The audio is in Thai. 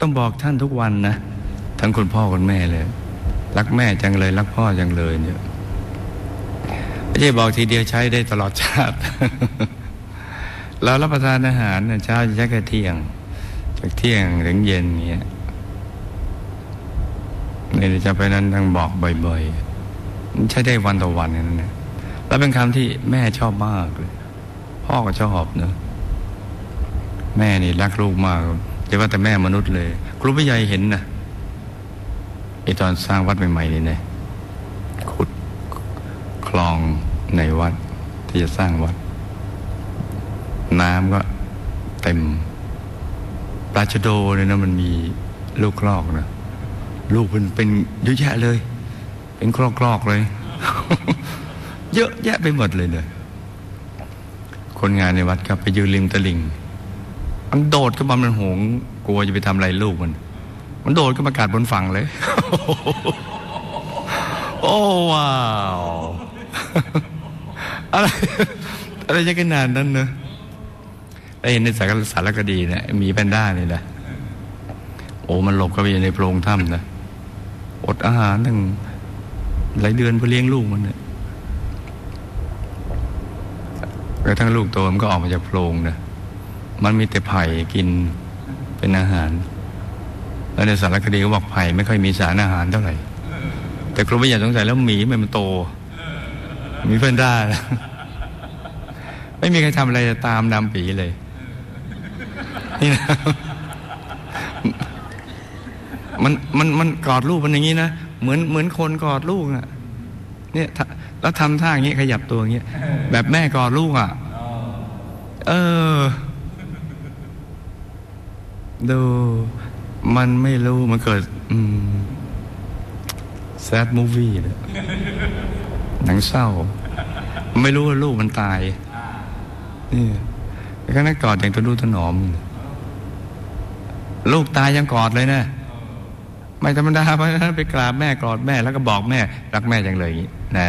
ต้องบอกท่านทุกวันนะ ทั้งคุณพ่อคุณแม่เลย รักแม่จังเลย รักพ่อจังเลยเนี่ยไม่ใช่บอกทีเดียวใช้ได้ตลอดชาติ เรารับประทานอาหารเนี่ยเช้าจะใช้แค่เที่ยง จากเที่ยงถึงเย็นเงี้ยนี่จะไปนั้นต้องบอกบ่อยๆ ใช้ได้วันต่อวันนั่นนะแล้วเป็นคำที่แม่ชอบมากเลย พ่อก็ชอบเนอะแม่นี่รักลูกมาก แต่ว่าแต่แม่มนุษย์เลย ครูผู้ใหญ่เห็นนะไอตอนสร้างวัดใหม่ๆนี่นะขุดคลองในวัด ที่จะสร้างวัด น้ำก็เต็มปลาชะโดเนี่ยนะมันมีลูกคลอกนะลูกมันเป็นเยอะแยะเลย เป็นคลอกคลอกๆเลย เยอะแยะไปหมดเลยเนี่ยคนงานในวัดครับไปยืนริมตลิ่ง มันโดดขึ้นมามันหงกลัวจะไปทำอะไรลูกมัน มันโดดขึ้นมากัดบนฝั่งเลย โอ้ว้าวอะไรอะไรจะขนาดนั้นเนอะได้เห็นในสารสารคดีเนี่ยมีแพนด้านี่นะโอ้มันหลบเข้าไปอยู่ในโพรงถ้ำนะอดอาหารตั้งหลายเดือนเพื่อเลี้ยงลูกมันเนี่ยกระทั่งลูกโตมันก็ออกมาจากโพรงนะ มันมีแต่ไผ่กินเป็นอาหาร แล้วในสารคดีก็บอกไผ่ไม่ค่อยมีสารอาหารเท่าไหร่ แต่ครูไม่อยากสงสัยแล้วหมีมันมันโต มีแพนด้ ไม่มีใครทำอะไรตามดำปีเลย นี่นะมันมันมันกอดลูกมันอย่างนี้นะเหมือนเหมือนคนกอดลูกอะเนี่ยแล้วทำท่าอย่างนี้ขยับตัวอย่างนี้แบบแม่กอดลูกอะเออ ดูมันไม่รู้มันเกิดอืม sad movie เลยหนังเศร้า ไม่รู้ว่าลูกมันตายนี่ก็นั่งกอดอย่างตัวรู้ถนอม ลูกตายยังกอดเลยนะไม่ธรรมดาเพราะฉะนั้นไปกราบแม่กอดแม่แล้วก็บอกแม่ รักแม่จังเลยอย่างนี้นะ